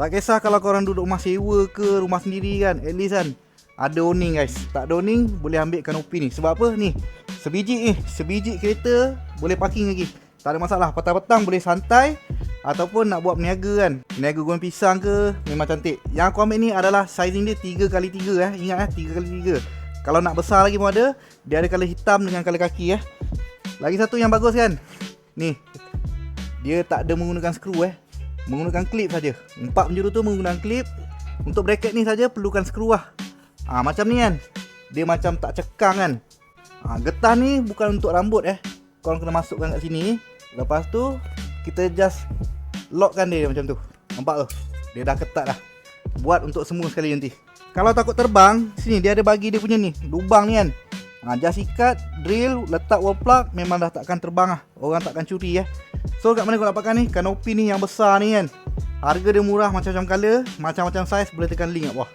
Tak kisah kalau korang duduk rumah sewa ke rumah sendiri kan At least kan Ada awning guys. Tak ada awning boleh ambil kanopi ni. Sebab apa? Ni Sebiji ni Sebiji kereta Boleh parking lagi. Tak ada masalah. Petang-petang boleh santai Ataupun nak buat peniaga kan. Peniaga goreng pisang ke Memang cantik. Yang aku ambil ni adalah Sizing dia 3x3 eh. Ingat eh 3x3 Kalau nak besar lagi pun ada Dia ada colour hitam dengan colour kaki eh. Lagi satu yang bagus kan? Ni Dia tak ada menggunakan skru eh Menggunakan klip saja. Empat penjuru tu menggunakan klip Untuk bracket ni saja perlukan skru lah. Ha, Macam ni kan. Dia macam tak cekang kan. Ha, Getah ni bukan untuk rambut eh. Korang kena masukkan kat sini. Lepas tu Kita just Lockkan dia macam tu. Nampak tu Dia dah ketat dah. Buat untuk semua sekali nanti. Kalau takut terbang Sini dia ada bagi dia punya ni. Lubang ni kan. Ha, Just ikat Drill Letak wall plug Memang dah takkan terbang lah. Orang takkan curi ya So kat mana kau dapatkan ni? Kanopi ni yang besar ni kan? Harga dia murah Macam-macam colour Macam-macam size Boleh tekan link kat bawah